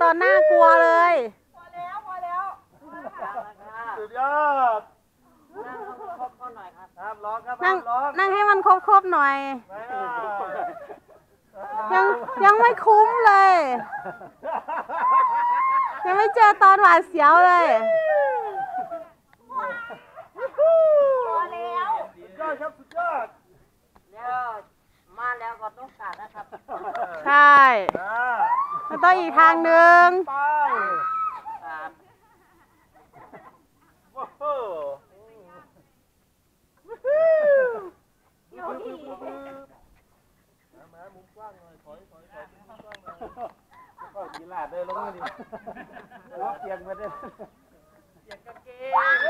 ถึงตอนน่ากลัวเลย พอแล้วพอแล้วสุดยอดครับร้องครับนั่งร้องนั่งให้มันครบๆหน่อยไม่ยังยังไม่คุ้มเลย ยังไม่เจอตอนหวาดเสียวเลยพอแล้วสุดยอดครับสุดยอดแล้วมาแล้วก็ต้องการนะครับ ใช่อ่า มันต้องอีกทางหนึ่งไปโอ้โก็กีฬาเดินลงดิล็อกเตียงมาเด้เสียงกางเกง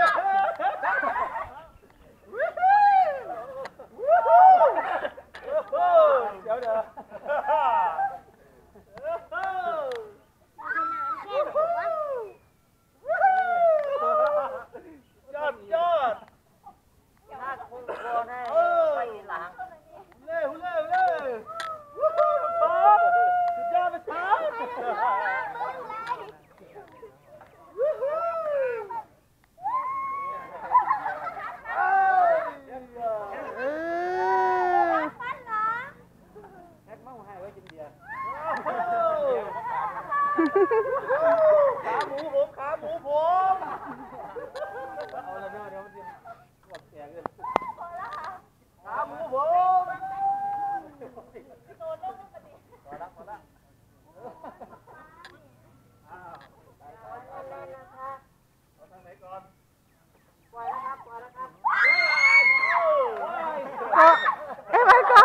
เดี๋ยวเดี๋ยว ยอดยอด ถ้าคงโกนให้ไปหลัง เล่เล่เล่วู้ฮู้ป๊อปสุดยอดไปครับวู้ฮู้เอ้ย เออ แฮกเมาให้ไว้กินเบียร์ขาหมูผมขาหมูผมเอาละเนาะเดี๋ยวมันจะปวดแขนเลยขาหมูผมพอละพอละอ้าวไปไปไปไปเอาทางไหนก่อน ปล่อยแล้วครับปล่อยแล้วครับ ก็เอ้ยมันก็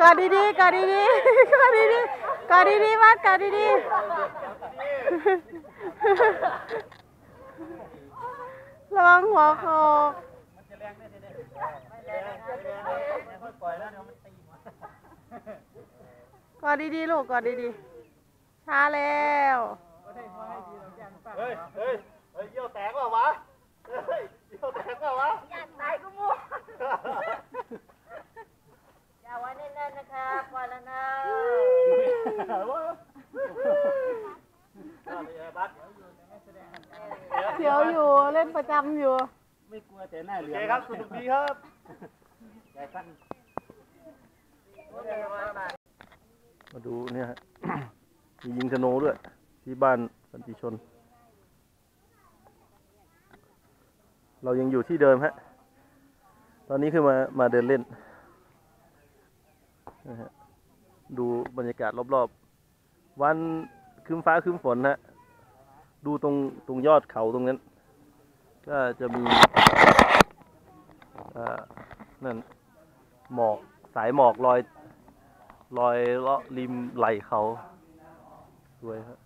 กอดดีๆ กอดดีๆกอดดีๆกอดดีๆมัดกอดดีๆระวังหัวโขกมันจะแรงได้ทีนี้ไม่แรงไม่แรงไม่ค่อยปล่อยแล้วเดี๋ยวมันตีหมดกอดดีๆลูกกอดดีๆช้าแล้วเฮ้ยเฮ้ยเฮ้ยเยี่ยวแตกเปล่าวะเฮ้ยเยี่ยวแตกเปล่าวะอยากตายก็มั่ วอย่าไว้แน่นๆนะครับปล่อยแล้วนะเสียวอยู่เล่นประจำอยู่ ไม่กลัวแต่หน้าเหลืองโอเคครับสนุกดีครับใหญ่สั้นมาดูเนี่ยฮะมียิงธนูด้วย ที่บ้านสันติชน เรายังอยู่ที่เดิมฮะ ตอนนี้คือมามาเดินเล่น นะฮะดูบรรยากาศรอบๆ วันครึ้มฟ้าครึ้มฝนฮะดูตรงตรงยอดเขาตรงนั้น ก็จะมีอ่านั่นหมอกสายหมอกลอยลอยเลาะริมไหลเขาสวยครับ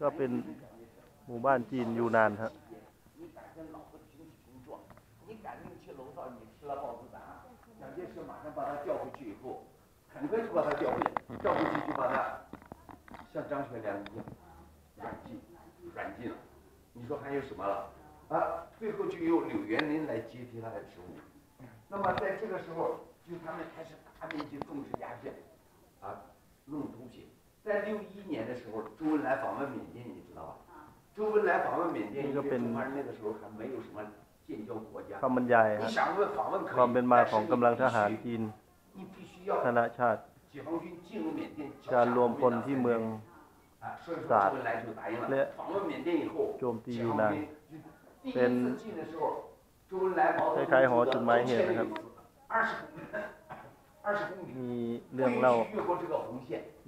ก็เป็นหมู่บ้านจีนอยู่นานฮะ你紧去楼上，你吃了豹子胆，蒋介石马上把他调回去以后，很快就把他调回去，调回去就把他像张学良一样软禁，软禁了。你说还有什么了？啊，最后就由柳元林来接替他的职务。那么在这个时候，就他们开始大面积种植鸦片，啊，弄毒品。在六一年的时候，周恩来访问缅甸，你知道吧？周恩来访问缅甸，因为中国人那个时候还没有什么。 คำบรรยายความเป็นมาของกำลังทหารจีนคณะชาติ การรวมคนที่เมืองศาสตร์และโจมตีอยูนานเป็นคล้ายๆหอจุดหมายเหตุนะครับ มีเรื่องเล่า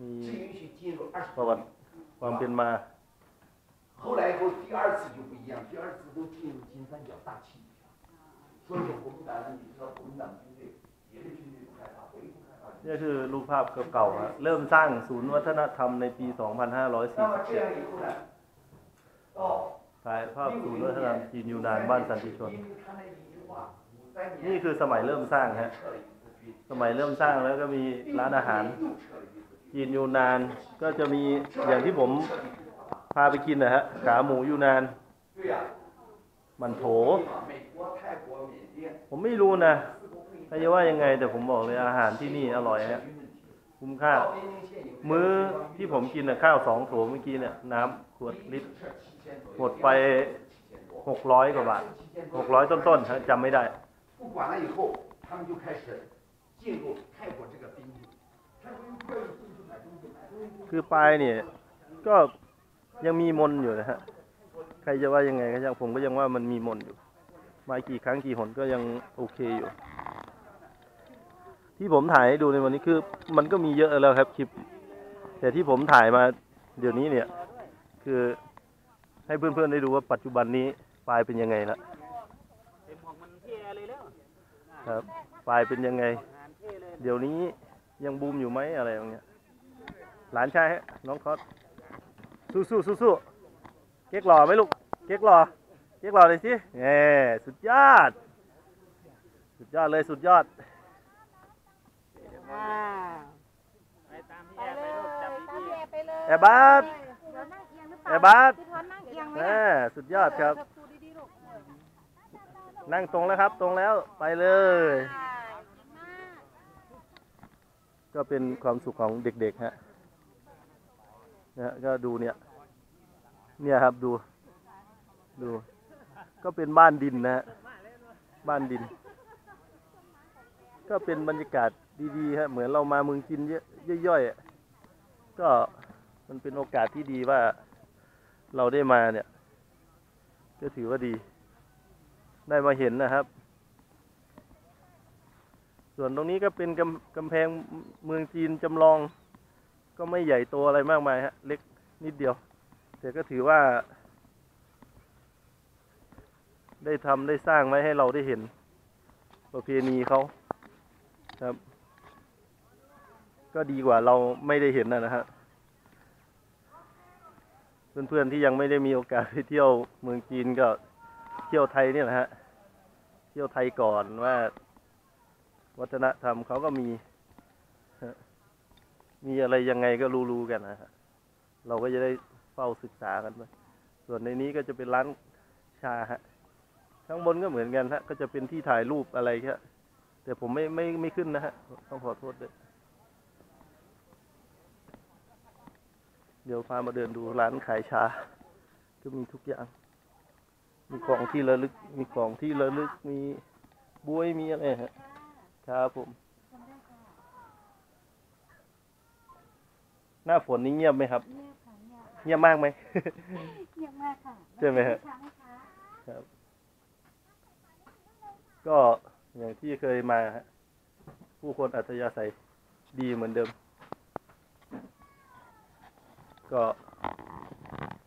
มีประวัติความเป็นมา 后来以后，第二次就不一样，第二次都进入金三角大气里了。所以国民党，你知道国民党军队，别的军队不害怕，唯一不害怕。 นี่คือรูปภาพเก่าๆฮะเริ่มสร้างศูนย์วัฒนธรรมในปี 那么这样以后呢，到 2547ถ่ายภาพศูนย์วัฒนธรรมจีนยูนานบ้านสันติชน 因为他那一句话，五三年 นี่คือสมัยเริ่มสร้างฮะ 撤了一次军， สมัยเริ่มสร้างแล้วก็มีร้านอาหาร 又撤了一次军。 จีนยูนาน ก็จะมีอย่างที่ผมพ พาไปกินนะฮะขาหมูอยู่นาน มันโถ ผมไม่รู้นะใครจะว่ายังไง แต่ผมบอกเลยอาหารที่นี่อร่อยฮะคุ้มค่า มื้อที่ผมกินนะข้าวสองโถเมื่อกี้เนี่ย น้ำขวดลิตรหมดไปหกร้อยกว่าบาทหกร้อยต้นๆจำไม่ได้คือไปเนี่ยก็ ยังมีมนอยู่นะฮะ ใครจะว่ายังไงก็ยังผมก็ยังว่ามันมีมนอยู่ มากี่ครั้งกี่หนก็ยังโอเคอยู่ ที่ผมถ่ายให้ดูในวันนี้คือ มันก็มีเยอะแล้วครับคลิป แต่ที่ผมถ่ายมาเดี๋ยวนี้เนี่ย คือให้เพื่อนๆได้ดูว่าปัจจุบันนี้ปลายเป็นยังไงละครับปลายเป็นยังไงเท่เลยเดี๋ยวนี้ยังบูมอยู่ไหมอะไรอย่างเงี้ย หลานชายฮะน้องคอส สู้สู้สู้สู้เก๊กหล่อไหมลูก เก๊กหล่อ เก๊กหล่อเลยสิเน่สุดยอด สุดยอดเลยสุดยอดอ่าไปตามพี่แอร์ไปลูกจับดีไปเลยแอร์บัสเดี๋ยวนั่งเอียงหรือเปล่าแอร์บัสพี่ทอนนั่งเอียงไหมแน่สุดยอดครับดูดีๆลูกนั่งตรงแล้วครับ ตรงแล้วไปเลยอ่าดีมากก็เป็นความสุขของเด็กๆฮะ นะฮะก็ดูเนี่ย เนี่ยครับดู ดู ก็เป็นบ้านดินนะฮะบ้านดิน ก็เป็นบรรยากาศดีๆฮะเหมือนเรามาเมืองจีนเยอะย่อยๆก็มันเป็นโอกาสที่ดีว่าเราได้มาเนี่ย ก็ถือว่าดี ได้มาเห็นนะครับ ส่วนตรงนี้ก็เป็นกำกำแพงเมืองจีนจำลอง ก็ไม่ใหญ่โตอะไรมากมายฮะ เล็กนิดเดียว แต่ก็ถือว่า ได้ทำได้สร้างไว้ให้เราได้เห็น ประเพณีเขาครับ ก็ดีกว่าเราไม่ได้เห็นนะนะฮะเพื่อนๆที่ยังไม่ได้มีโอกาสไปเที่ยวเมืองจีนก็เที่ยวไทยเนี่ยแหละฮะ เที่ยวไทยก่อนว่า วัฒนธรรมเขาก็มี มีอะไรยังไงก็รู้ๆกันนะฮะเราก็จะได้เฝ้าศึกษากันไปส่วนในนี้ก็จะเป็นร้านชาฮะข้างบนก็เหมือนกันฮะ ก็จะเป็นที่ถ่ายรูปอะไรแค่แต่ผมไม่ไม่ไม่ขึ้นนะฮะ ต้องขอโทษด้วย เดี๋ยวพามาเดินดูร้านขายชา ก็มีทุกอย่าง มีของที่ระลึก มีของที่ระลึก มีบวย มีอะไรฮะ ครับผม หน้าฝนนี่เงียบไหมครับเนี่ยค่ะเนี่ยเงียบมากไหมเยี่ยมมากค่ะใช่ไหมฮะช้าให้ช้าครับ ก็อย่างที่เคยมาฮะผู้คนอัธยาศัยดีเหมือนเดิม ก็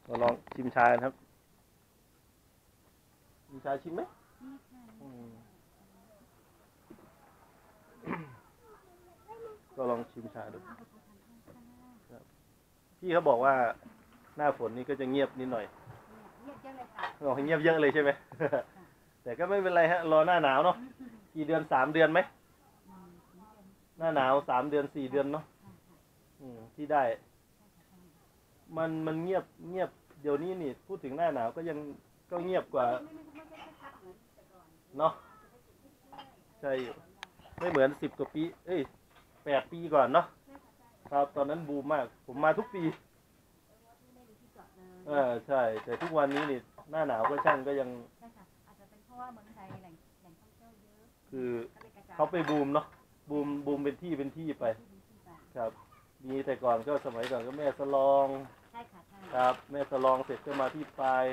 มาลองชิมชากันครับ มีชาชิมไหมอืมก็ลองชิมชาดูครับ พี่เขาบอกว่าหน้าฝนนี่ก็จะเงียบนิดหน่อยเยี่ยมจังเลยค่ะบอกให้เงียบเยอะเลยใช่ไหมแต่ก็ไม่เป็นไรฮะ รอหน้าหนาวเนาะกี่เดือนสามเดือนไหมหน้าหนาวสามเดือนสี่เดือนเนาะอืมที่ได้ มันมันเงียบเงียบเดี๋ยวนี้นี่พูดถึงหน้าหนาวก็ยังก็เงียบกว่าเนาะใช่อยู่ไม่เหมือนสิบกว่าปี เอ้ยแปดปีก่อนเนาะ ครับตอนนั้นบูมมาก ผมมาทุกปีเออใช่ แต่ทุกวันนี้นี่หน้าหนาวก็ช่างก็ยังใช่ค่ะอาจจะเป็นเพราะว่าเมืองไทยแหล่งแหล่งท่องเที่ยวเยอะคือก็เลยกระจายเขาไปบูมเนาะบูมบูมเป็นที่เป็นที่ไป ครับมีแต่ก่อนก็สมัยก่อนก็แม่สลองใช่ค่ะใช่ครับ แม่สลองเสร็จก็มาที่ปลาย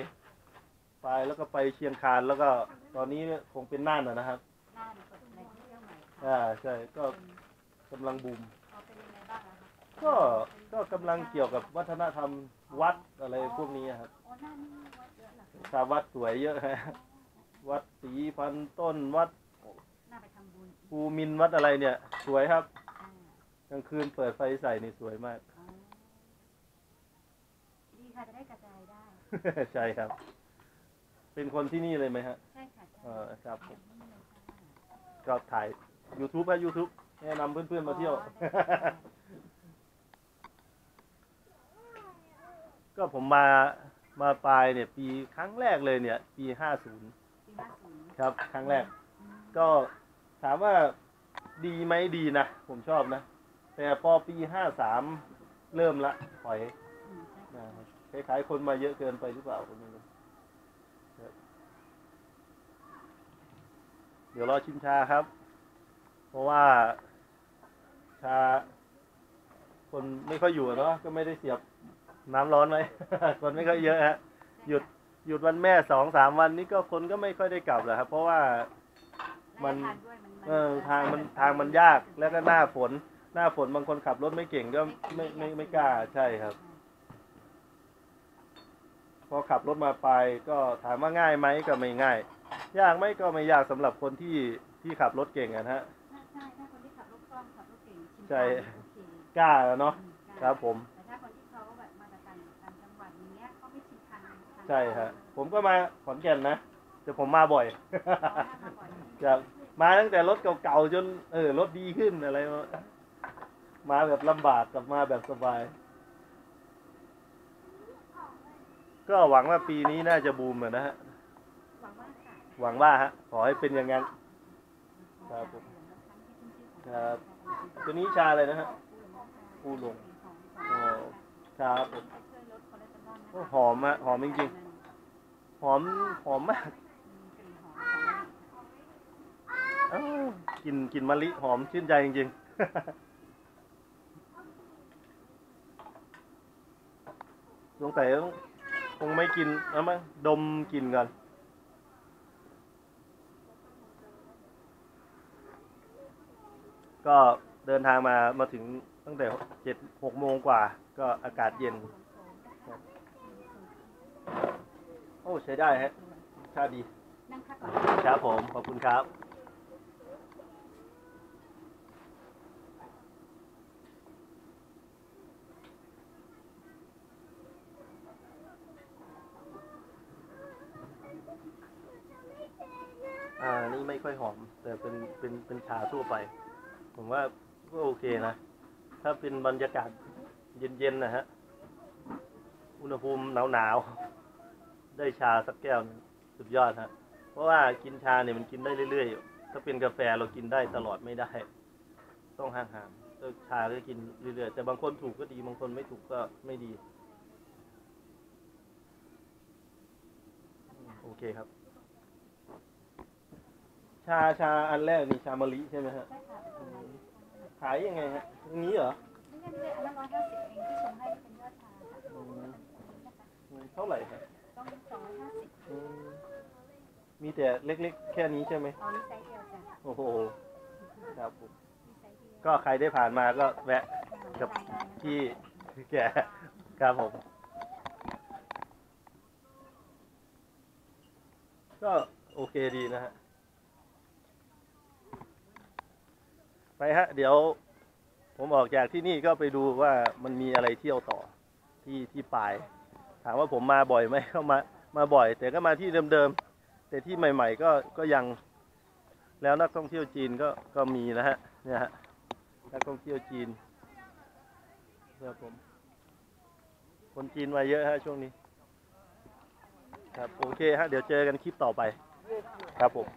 ปลายแล้วก็ไปเชียงคานแล้วก็ตอนนี้คงเป็นน่านนะนะครับน่านเปิดแหล่งท่องเที่ยวใหม่ค่ะอ่าใช่ก็ กำลังบูมเอาเป็นยังไงบ้างอะคะก็ก็กำลังเกี่ยวกับวัฒนธรรมวัดอะไรพวกนี้ครับอ๋อน่านนี่วัดเยอะเหรอคะชาววัดสวยเยอะฮะวัดศรีพันต้นวัดน่าไปทำบุญภูมินทร์วัดอะไรเนี่ย สวยครับอ่ากลางคืนเปิดไฟใส่นี่สวยมากอ๋อดีค่ะจะได้กระจายได้ ใช่ครับ เป็นคนที่นี่เลยไหมฮะ ใช่ค่ะใช่เออครับผมก็ถ่าย YouTube ฮะ YouTube แนะนำเพื่อนๆมาเที่ยว ก็ผมมามาปลายเนี่ย ปีครั้งแรกเลยเนี่ย ปีห้าศูนย์ปีห้าศูนย์ครับ ครั้งแรก ก็ถามว่าดีไหมดีนะ ผมชอบนะ แต่พอปีห้าสามเริ่มละถอยอืมใช่นะครับคล้ายๆคนมาเยอะเกินไปหรือเปล่าผมไม่รู้ครับเดี๋ยวรอชิมชาครับ เพราะว่า ชา คนไม่ค่อยอยู่อะเนาะก็ไม่ได้เสียบน้ำร้อนไว้คนไม่ค่อยเยอะฮะหยุดหยุดวันแม่สองสามวันนี้ก็คนก็ไม่ค่อยได้กลับแหละครับ เพราะว่ามันและทางด้วยมันเออทางมันทางมันยากแล้วก็หน้าฝน หน้าฝนบางคนขับรถไม่เก่งก็ไม่ไม่ไม่กล้าใช่ครับ พอขับรถมาไปก็ถามว่าง่ายไหมก็ไม่ง่าย ยากไหมก็ไม่ยากสำหรับคนที่ที่ขับรถเก่งอะนะฮะ ใช่ทางโอเคกล้าอะเนาะอืมได้ครับผม แต่ถ้าคนที่เขาแบบมาจากต่างต่างจังหวัดอย่างเงี้ยเขาไม่ชินทางทางใช่ฮะผมก็มาขอนแก่นนะแต่ผมมาบ่อยอ๋อถ้ามาบ่อยนี่ครับมาตั้งแต่รถเก่าๆจนเออรถดีขึ้นอะไรมามาแบบลำบากกับมาแบบสบาย ก็หวังว่าปีนี้น่าจะบูมอะนะฮะหวังว่าค่ะหวังว่าฮะ ขอให้เป็นอย่างนั้น ครับผมครับ ตัวนี้ชาอะไรนะฮะปูหลงอ๋อครับผมช่วยลดคอเลสเตอะคะโอ้หอมอะหอมจริงๆ หอมหอมมากกลิ่นหอมของมันอ้าวกลินกินมะลิหอมชื่นใจจริงๆ สงสัยต้องคงไม่กินแล้วมั้งดมกลินก่อน ก็เดินทางมามาถึงตั้งแต่เจ็ดหกโมงกว่า ก็อากาศเย็น โอ้ใช้ได้ฮะชาดีครับผม ขอบคุณครับอ่า นี่ไม่ค่อยหอม แต่เป็น เป็น เป็นชาทั่วไป ผมว่าก็โอเคนะ ถ้าเป็นบรรยากาศเย็นๆนะฮะ อุณหภูมิหนาวๆ ได้ชาสักแก้วนึงสุดยอดฮะ เพราะว่ากินชาเนี่ยมันกินได้เรื่อยๆ ถ้าเป็นกาแฟเรากินได้ตลอดไม่ได้ ต้องห่างๆเออชาก็กินเรื่อยๆ แต่บางคนถูกก็ดี บางคนไม่ถูกก็ไม่ดี โอเคครับ ชาชาอันแรกนี่ชามะลิใช่ไหมฮะใช่ค่ะอืม ขายยังไงฮะอย่างนี้เหรอไม่ใช่ไม่ใช่อันละร้อยห้าสิบเองที่ชงให้เป็นยอดชาค่ะอืมเท่าไหร่ฮะต้องสองร้อยห้าสิบอืมมีแต่เล็กๆ แค่นี้ใช่ไหมอ๋อนี่ไซส์เดียวจ้ะโอ้โหครับผมนี่ไซส์เดียวก็ใครได้ผ่านมาก็แวะกับที่แกครับผม ก็โอเคดีนะฮะ ไปฮะ เดี๋ยวผมออกจากที่นี่ก็ไปดูว่ามันมีอะไรเที่ยวต่อที่ที่ปลาย ถามว่าผมมาบ่อยไหมก็มามาบ่อย แต่ก็มาที่เดิมๆ แต่ที่ใหม่ ๆ ก็ก็ยังแล้วนักท่องเที่ยวจีนก็ก็มีนะฮะเนี่ยฮะนักท่องเที่ยวจีนครับผม คนจีนมาเยอะฮะช่วงนี้ ครับโอเคฮะเดี๋ยวเจอกันคลิปต่อไป ครับผม